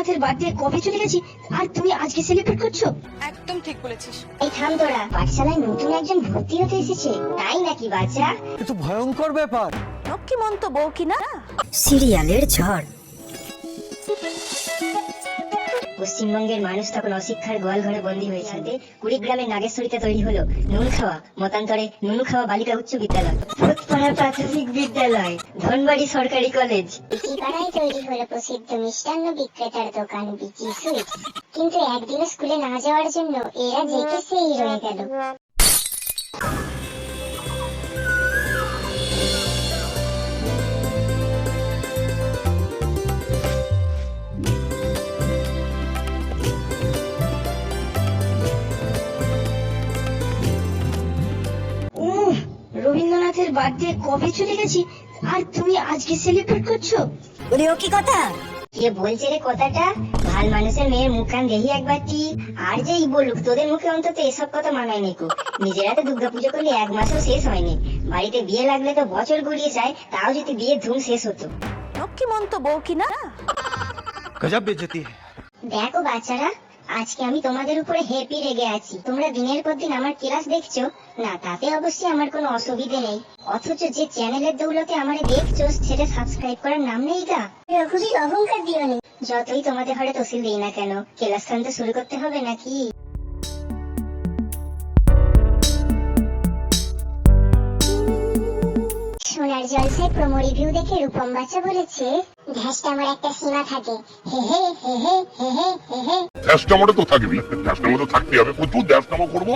রবীন্দ্রনাথের বার্থডে কবে চলে গেছি? আর তুমি আজকে সেলিব্রেট করছ? একদম ঠিক বলেছিস। এই থাম তোরা পাঠশালায় নতুন একজন ভর্তি হতে এসেছে। তাই নাকি বাচ্চা? কিন্তু ভয়ঙ্কর ব্যাপার। লক্ষ্মীমন্ত বউ কি না? সিরিয়ালের ঝড়। পশ্চিমবঙ্গের মানুষ তখন অশিক্ষার গোয়াল ঘরে বন্দী হয়েছে কুড়িগ্রামের নাগেশ্বরীতে তৈরি হলো নুন খাওয়া, মতান্তরে নুনু খাওয়া বালিকা উচ্চ বিদ্যালয়। ফুটপাড়া প্রাথমিক বিদ্যালয়, ধনবাড়ি সরকারি কলেজ। পাড়ায় তৈরি হলো প্রসিদ্ধ মিষ্টান্ন বিক্রেতার দোকান বিচি কিন্তু একদিনও স্কুলে না যাওয়ার জন্য এরা যেতে সেই রয়ে গেল বার্থডে কবে চলে গেছি? আর তুমি আজকে সেলিব্রেট করছ? বলি ও কি কথা? কে বলছে রে কথাটা? ভালো মানুষের মেয়ের মুখখান দেখি একবার টি। আর যেই বলুক তোদের মুখে অন্তত এসব কথা মানায় নেকো নিজেরা তো দুর্গা পুজো করলে এক মাসও শেষ হয়নি। বাড়িতে বিয়ে লাগলে তো বছর গড়িয়ে যায় তাও যদি বিয়ের ধুম শেষ হতো। লক্ষ্মীমন্ত বউ কি না? গজব বেজতি। দেখো বাচ্চারা আজকে আমি তোমাদের উপরে হেপি রেগে আছি। তোমরা দিনের পর দিন আমার ক্লাস দেখছ? না তাতে অবশ্যই আমার কোনো অসুবিধে নেই। অথচ যে চ্যানেলের দৌলতে আমার দেখছ সেটা সাবস্ক্রাইব করার নাম নেই গা। রঘুবীর অহংকার দিও যতই তোমাদের ঘরে তসিল দিই না কেন ক্লাস খান তো শুরু করতে হবে নাকি? প্রোমো রিভিউ দেখে রূপম বাচ্চা বলেছে ঢ্যাসটা একটা সীমা থাকে। হে হে হে হে হে হে হে হে। ড্যাশটামোটা তো থাকবি ড্যাশটামো তো থাকতে হবে। প্রচুর ড্যাশটামো করব।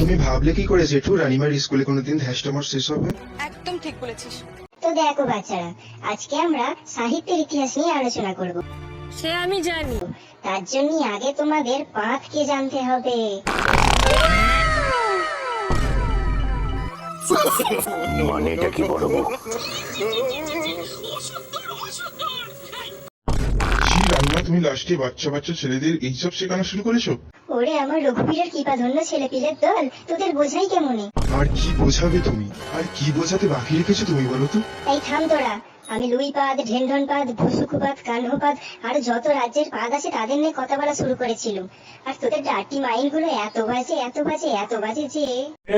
তুমি ভাবলে কি করে জেঠু? রানিমার স্কুলে কোনোদিন ধ্যাসটামার শেষ হবে? একদম ঠিক বলেছিস। তো দেখো বাচ্চারা আজকে আমরা সাহিত্যের ইতিহাস নিয়ে আলোচনা করব। সে আমি জানি। তার জন্য আগে তোমাদের পাঁচকে জানতে হবে? ছি রানিমা তুমি লাস্টে বাচ্চা বাচ্চা ছেলেদের এইসব শেখানো শুরু করেছ? ওরে আমার রঘুবীরের কৃপাধন্য ছেলে পিলের দল তোদের বোঝাই কেমনে? আর কি বোঝাবে তুমি? আর কি বোঝাতে বাকি রেখেছো তুমি বলো তো? এই থাম তোরা। আমি লুইপাদ ঢেন্ডনপাদ ভুসুকুপাদ কাহ্নপাদ আর যত রাজ্যের পাদ আছে তাদের নিয়ে কথা বলা শুরু করেছিলাম। আর তোদের ডাটি মাইলগুলো এত বাজে এত বাজে এত বাজে যে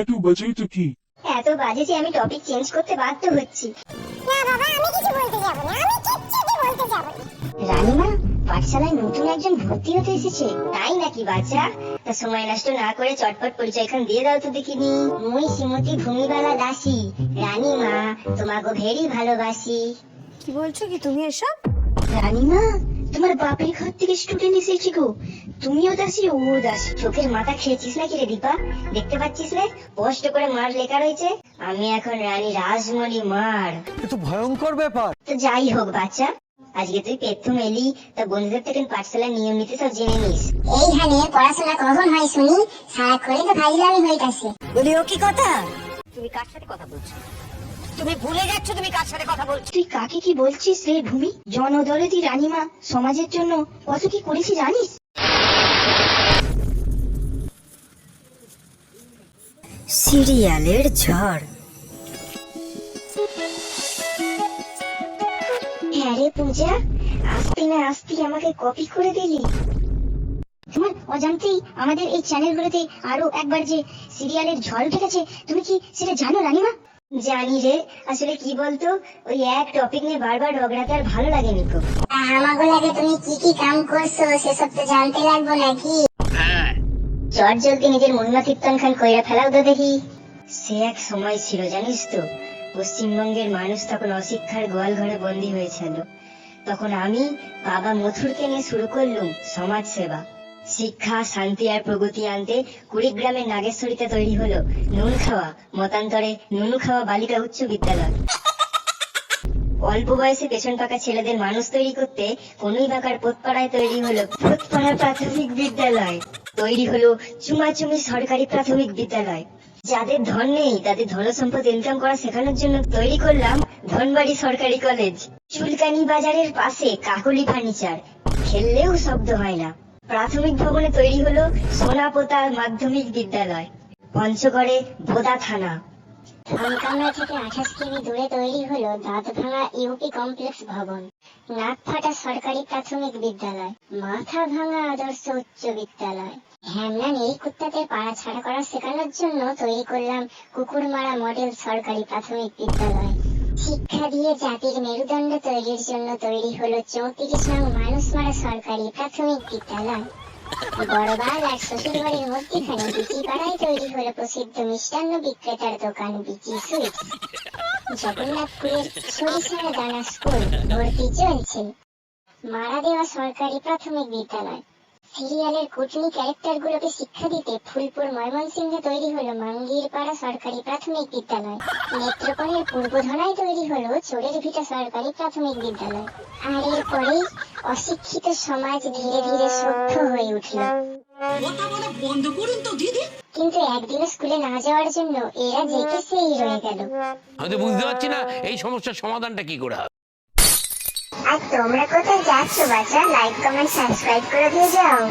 এত বাজেই তো কি এত বাজে যে আমি টপিক চেঞ্জ করতে বাধ্য হচ্ছি। না বাবা আমি কিছু বলতে যাব না আমি কিচ্ছুটি বলতে যাব না। রানীমা পাঠশালায় নতুন একজন ভর্তি হতে এসেছে। তাই নাকি বাচ্চা? তা সময় নষ্ট না করে চটপট পরিচয়খান দিয়ে দাও তো দেখিনি। মুই শ্রীমতী ভূমিবালা দাসী। রানীমা তোমাকে ভেরি ভালোবাসি। কি বলছো কি তুমি এসব? রানীমা তোমার বাপের ঘর থেকে স্টুডেন্ট এসেছি গো। তুমিও দাসী ও দাসী চোখের মাথা খেয়েছিস নাকি রে দীপা? দেখতে পাচ্ছিস না স্পষ্ট করে মার লেখা রয়েছে আমি এখন রানী রাজমণি মার। এ তো ভয়ঙ্কর ব্যাপার। তো যাই হোক বাচ্চা আজকে তুই পেথম এলি তা বন্ধুদের থেকে পাঠশালার নিয়ম নীতি সব জেনে নিস। এইখানে পড়াশোনা কখন হয় শুনি? সারাক্ষণই তো ফাইজলামি হইতাছে বলি ও কি কথা? তুমি কার সাথে কথা বলছো? তুমি ভুলে যাচ্ছ তুমি কার সাথে কথা বলছো? তুই কাকে কি বলছিস রে ভূমি? জনদরদি রানীমা সমাজের জন্য কত কি করেছি জানিস? সিরিয়ালের ঝড়। হ্যাঁ রে পূজা আসতে না আসতে আমাকে কপি করে দিলি। তোমার অজান্তেই আমাদের এই চ্যানেলগুলোতে আরও একবার যে সিরিয়ালের ঝড় উঠে তুমি কি সেটা জানো রানীমা? জানি রে আসলে কি বলতো ওই এক টপিক নিয়ে বারবার রগড়াতে আর ভালো লাগে নিকো আমাগো লাগে তুমি কি কি কাম করছ সেসব তো জানতে লাগবো নাকি? চট জলদি নিজের মুন্না কীর্তন খান কইরা ফেলাও তো দেখি। সে এক সময় ছিল, জানিস তো, পশ্চিমবঙ্গের মানুষ তখন অশিক্ষার গোয়াল ঘরে বন্দী হয়েছিল। তখন আমি বাবা মথুরকে নিয়ে শুরু করলুম সমাজ সেবা শিক্ষা, শান্তি আর প্রগতি আনতে কুড়িগ্রামের নাগেশ্বরীতে তৈরি হলো নুন খাওয়া, মতান্তরে নুনু খাওয়া বালিকা উচ্চ বিদ্যালয়। অল্প বয়সে পেছন পাকা ছেলেদের মানুষ তৈরি করতে কোনই বাঁকার পোতপাড়ায় তৈরি হলো পোতপাড়া প্রাথমিক বিদ্যালয়। তৈরি হলো চুমাচুমি সরকারি প্রাথমিক বিদ্যালয়। যাদের ধন নেই, তাদের ধন সম্পদ ইনকাম করা শেখানোর জন্য তৈরি করলাম ধনবাড়ি সরকারি কলেজ চুলকানি বাজারের পাশে কাকলি ফার্নিচার খেললেও শব্দ হয় না। প্রাথমিক ভবনে তৈরি হলো সোনাপোতা মাধ্যমিক বিদ্যালয়। পঞ্চগড়ে বোদা থানা। থেকে আঠাশ দূরে তৈরি হলো ইউপি কমপ্লেক্স ভবন নাক ফাটা সরকারি প্রাথমিক বিদ্যালয় মাথা ভাঙা আদর্শ উচ্চ বিদ্যালয়। হ্যামনান এই কুত্তাতে পাড়া ছাড়া করা শেখানোর জন্য তৈরি করলাম কুকুরমারা মডেল সরকারি প্রাথমিক বিদ্যালয়। শিক্ষা দিয়ে জাতির মেরুদণ্ড তৈরির জন্য তৈরি হলো চৌত্রিশ নং মানুষ মারা সরকারি প্রাথমিক বিদ্যালয়। বড়বাল আর শ্বশুরবাড়ির মধ্যখানে বিচি পাড়ায় তৈরি হলো প্রসিদ্ধ মিষ্টান্ন বিক্রেতার দোকান বিচি সুইটস জগন্নাথপুরের সরিষার দানা স্কুল ভর্তি চলছে মারা দেওয়া সরকারি প্রাথমিক বিদ্যালয়। সিরিয়ালের কুটনি ক্যারেক্টার গুলোকে শিক্ষা দিতে ফুলপুর ময়মনসিংহে তৈরি হলো মাঙ্গির পাড়া সরকারি প্রাথমিক বিদ্যালয়। নেত্রকোণের পূর্বধনায় তৈরি হলো চোরের ভিটা সরকারি প্রাথমিক বিদ্যালয়। আর এরপরেই অশিক্ষিত সমাজ ধীরে ধীরে সভ্য হয়ে উঠল। কিন্তু একদিনও স্কুলে না যাওয়ার জন্য এরা জেকে সেই রয়ে গেল। আমি তো বুঝতে পারছি না এই সমস্যার সমাধানটা কি করে হবে আর তোমরা কোথায় যাচ্ছ বাচ্চা লাইক কমেন্ট সাবস্ক্রাইব করে দিয়ে যাও।